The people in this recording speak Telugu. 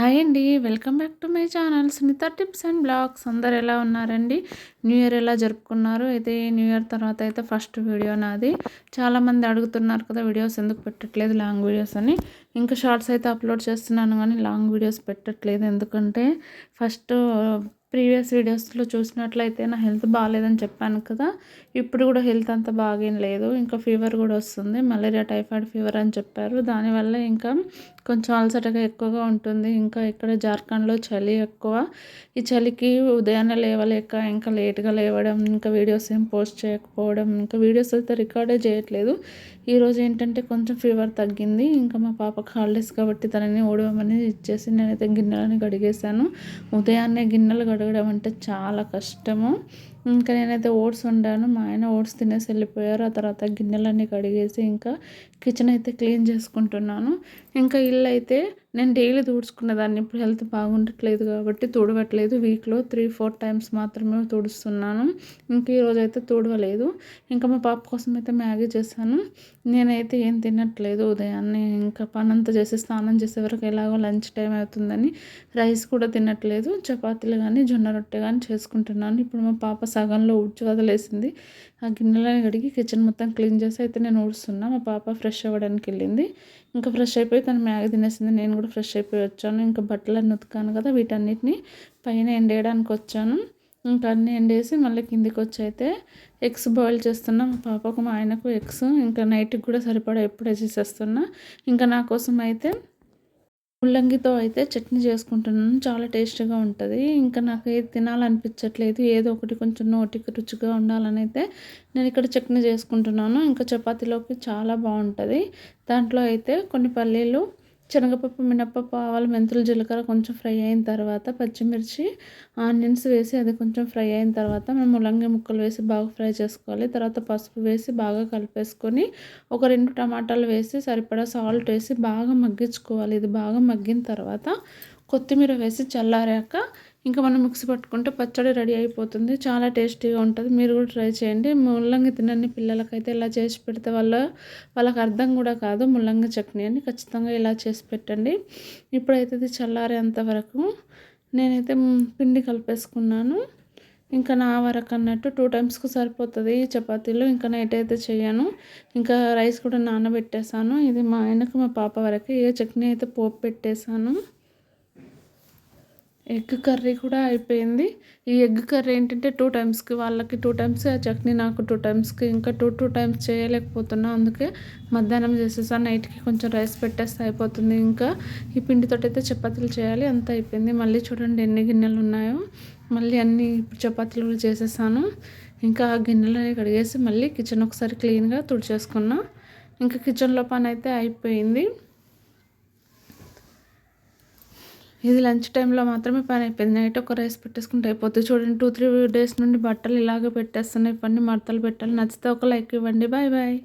హాయ్ అండి welcome back to my channel Sunitha tips and blogs. అందరు ఎలా ఉన్నారండి? న్యూ ఇయర్ ఎలా జరుపుకున్నారు? అయితే న్యూ ఇయర్ తర్వాత అయితే ఫస్ట్ వీడియో నాది. చాలామంది అడుగుతున్నారు కదా వీడియోస్ ఎందుకు పెట్టట్లేదు లాంగ్ వీడియోస్ అని. ఇంకా షార్ట్స్ అయితే అప్లోడ్ చేస్తున్నాను కానీ లాంగ్ వీడియోస్ పెట్టట్లేదు. ఎందుకంటే ఫస్ట్ ప్రీవియస్ వీడియోస్లో చూసినట్లయితే నా హెల్త్ బాగాలేదని చెప్పాను కదా. ఇప్పుడు కూడా హెల్త్ అంత బాగేం లేదు. ఇంకా ఫీవర్ కూడా వస్తుంది. మలేరియా టైఫాయిడ్ ఫీవర్ అని చెప్పారు. దానివల్ల ఇంకా కొంచెం అలసటగా ఎక్కువగా ఉంటుంది. ఇంకా ఇక్కడ జార్ఖండ్లో చలి ఎక్కువ. ఈ చలికి ఉదయాన్నే లేవలేక ఇంకా లేట్గా లేవడం ఇంకా వీడియోస్ ఏం పోస్ట్ చేయకపోవడం ఇంకా వీడియోస్ అయితే రికార్డే చేయట్లేదు. ఈరోజు ఏంటంటే కొంచెం ఫీవర్ తగ్గింది. ఇంకా మా పాపకు హాలిడేస్ కాబట్టి తనని ఓడవమని ఇచ్చేసి నేనైతే గిన్నెలని కడిగేశాను. ఉదయాన్నే గిన్నెలు కడగడం అంటే చాలా కష్టము. ఇంకా నేనైతే ఓట్స్ వండాను. మా ఆయన ఓట్స్ తినేసి వెళ్ళిపోయారు. ఆ తర్వాత గిన్నెలన్నీ కడిగేసి ఇంకా కిచెన్ అయితే క్లీన్ చేసుకుంటున్నాను. ఇంకా ఇల్లు అయితే నేను డైలీ తుడుచుకునేదాన్ని ఇప్పుడు హెల్త్ బాగుండట్లేదు కాబట్టి తుడవట్లేదు. వీక్లో త్రీ ఫోర్ టైమ్స్ మాత్రమే తుడుస్తున్నాను. ఇంక ఈరోజు అయితే తుడవలేదు. ఇంకా మా పాప కోసం అయితే మ్యాగీ చేశాను. నేనైతే ఏం తినట్లేదు ఉదయాన్నే. ఇంకా పని అంతా చేసి స్నానం చేసే వరకు ఎలాగో లంచ్ టైం అవుతుందని రైస్ కూడా తినట్లేదు. చపాతీలు కానీ జొన్న రొట్టె కానీ చేసుకుంటున్నాను. ఇప్పుడు మా పాప సగంలో ఉడ్చి వదిలేసింది. ఆ గిన్నెలని కడిగి కిచెన్ మొత్తం క్లీన్ చేసి అయితే నేను ఊడుస్తున్నా. మా పాప ఫ్రెష్ అవ్వడానికి వెళ్ళింది. ఇంకా ఫ్రెష్ అయిపోయి తను మ్యాగ తినేసింది. నేను కూడా ఫ్రెష్ అయిపోయి వచ్చాను. ఇంకా బట్టలన్నీ ఉతికాను కదా వీటన్నిటిని. పైన ఎండేయడానికి వచ్చాను. ఇంకా అన్నీ ఎండేసి మళ్ళీ కిందికి వచ్చి అయితే ఎగ్స్ బాయిల్ చేస్తున్నా. మా పాపకు మా ఆయనకు ఎగ్స్. ఇంకా నైట్కి కూడా సరిపడా ఎప్పుడే చేసేస్తున్నా. ఇంకా నా కోసం అయితే ముల్లంగితో అయితే చట్నీ చేసుకుంటున్నాను. చాలా టేస్ట్గా ఉంటుంది. ఇంకా నాకు ఏది తినాలనిపించట్లేదు. ఏదో ఒకటి కొంచెం నోటికి రుచిగా ఉండాలని అయితే నేను ఇక్కడ చట్నీ చేసుకుంటున్నాను. ఇంకా చపాతీలోకి చాలా బాగుంటుంది. దాంట్లో అయితే కొన్ని పల్లీలు శనగపప్పు మినప్పప్పు ఆవాలు మెంతులు జీలకర్ర కొంచెం ఫ్రై అయిన తర్వాత పచ్చిమిర్చి ఆనియన్స్ వేసి అది కొంచెం ఫ్రై అయిన తర్వాత మేము ములంగి ముక్కలు వేసి బాగా ఫ్రై చేసుకోవాలి. తర్వాత పసుపు వేసి బాగా కలిపేసుకొని ఒక రెండు టమాటాలు వేసి సరిపడా సాల్ట్ వేసి బాగా మగ్గించుకోవాలి. ఇది బాగా మగ్గిన తర్వాత కొత్తిమీర వేసి చల్లారాక ఇంకా మనం మిక్సీ పట్టుకుంటే పచ్చడి రెడీ అయిపోతుంది. చాలా టేస్టీగా ఉంటుంది. మీరు కూడా ట్రై చేయండి. ముల్లంగి తినని పిల్లలకైతే ఇలా చేసి పెడితే వాళ్ళ వాళ్ళకి అర్థం కూడా కాదు. ముల్లంగి చట్నీ అని ఖచ్చితంగా ఇలా చేసి పెట్టండి. ఇప్పుడైతే ఇది చల్లారేంత వరకు నేనైతే పిండి కలిపేసుకున్నాను. ఇంకా నా వరకు అన్నట్టు టూ టైమ్స్కి సరిపోతుంది చపాతీలు. ఇంకా నైట్ అయితే చేయను. ఇంకా రైస్ కూడా నానబెట్టేశాను. ఇది మా ఆయనకు మా పాప వరకు ఏ చట్నీ అయితే పోపు పెట్టేశాను. ఎగ్ కర్రీ కూడా అయిపోయింది. ఈ ఎగ్ కర్రీ ఏంటంటే టూ టైమ్స్కి వాళ్ళకి టూ టైమ్స్ ఆ చట్నీ నాకు టూ టైమ్స్కి ఇంకా టూ టూ టైమ్స్ చేయలేకపోతున్నా. అందుకే మధ్యాహ్నం చేసేసాను నైట్కి కొంచెం రైస్ పెట్టేస్తే అయిపోతుంది. ఇంకా ఈ పిండితో అయితే చపాతీలు చేయాలి అంత అయిపోయింది. మళ్ళీ చూడండి ఎన్ని గిన్నెలు ఉన్నాయో. మళ్ళీ అన్ని చపాతీలు కూడా చేసేసాను. ఇంకా ఆ గిన్నెలని కడిగేసి మళ్ళీ కిచెన్ ఒకసారి క్లీన్గా తుడిచేసుకున్నా. ఇంకా కిచెన్లో పని అయితే అయిపోయింది. ఇది లంచ్ టైంలో మాత్రమే పని అయిపోయింది. నైట్ ఒక రైస్ పెట్టేసుకుంటే అయిపోతుంది చూడండి టూ త్రీ డేస్ నుండి బట్టలు ఇలాగే పెట్టేస్తున్నాయి. ఇవన్నీ మడతలు పెట్టాలి. నచ్చితే ఒక లైక్ ఇవ్వండి. Bye bye.